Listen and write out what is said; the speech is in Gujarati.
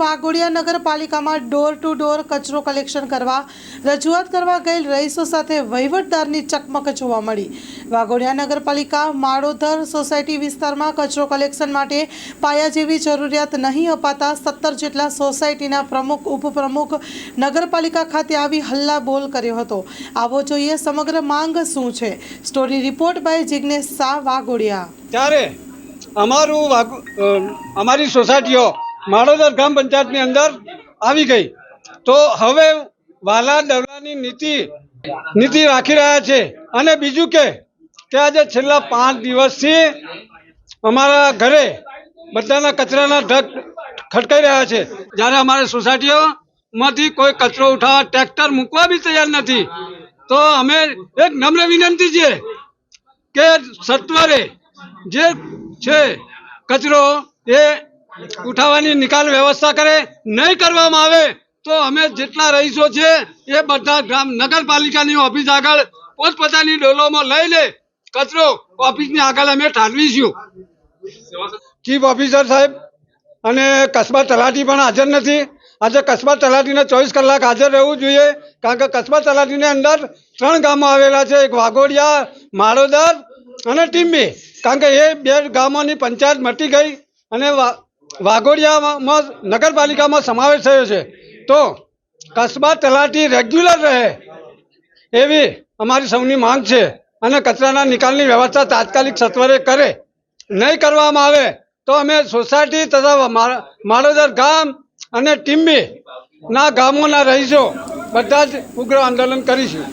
વાઘોડિયા નગરપાલિકામાં ડોર ટુ ડોર કચરો કલેક્શન કરવા, રજૂઆત કરવા ગયેલ રહીશો સાથે વહીવટદારની ચકમક જોવા મળી. વાઘોડિયા નગરપાલિકા માળોધર સોસાયટી વિસ્તારમાં કચરો કલેક્શન માટે પાયા જેવી જરૂરિયાત નહીં અપાતા સત્તર જેટલા સોસાયટીના પ્રમુખ, ઉપપ્રમુખ નગરપાલિકા ખાતે આવી હલ્લા બોલ કર્યો હતો. આવો જોઈએ સમગ્ર માંગ શું છે? Story report by Jignesh Shah Waghodia. ત્યારે અમારું અમારી સોસાયટીઓ માળોદર ગ્રામ પંચાયતની અંદર આવી ગઈ. તો હવે વાલા ડવલાની નીતિ નીતિ રાખી રહ્યા છે. અને બીજું કે આજે છેલ્લા પાંચ દિવસથી અમારા ઘરે બધાના કચરાના ઢગ ખટકાઈ રહ્યા છે. જ્યારે અમારી સોસાયટીઓમાંથી કોઈ કચરો ઉઠાવવા ટ્રેક્ટર મૂકવા બી તૈયાર નથી. તો અમે એક નમ્ર વિનંતી છે કે સત્વરે જે છે કચરો એ ઉઠાવવાની નિકાલ વ્યવસ્થા કરે, નહીં કરવામાં આવે, તો અમે જેટલા રહીશો છે, એ બધા ગ્રામ નગરપાલિકાની ઓફિસ આગળ પોતપોતાની ડોલોમાં લઈ લે. કચરો ઓફિસની આગળ અમે ઠાલવીશું ચીફ ઓફિસર સાહેબ, અને કસ્બા તલાટી પણ હાજર નથી. આજે કસ્બા તલાટીને ચોવીસ કલાક હાજર રહેવું જોઈએ, કારણ કે કસ્બા તલાટીની અંદર ત્રણ ગામો આવેલા છે, એક વાઘોડિયા, માળોદર અને ટીમ્બી કારણ કે એ બે ગામોની પંચાયત મટી ગઈ અને વાઘોડિયામાં નગરપાલિકામાં સમાવેશ થયો છે. તો કસ્બા તલાટી રેગ્યુલર રહે એવી અમારી સૌની માંગ છે અને કચરાના નિકાલની વ્યવસ્થા તાત્કાલિક સત્વરે કરે. નહીં કરવામાં આવે તો અમે સોસાયટી તથા માળોદર ગામ અને ટીમ્બી ના ગામોના રહીશો બધા જ ઉગ્ર આંદોલન કરીશું.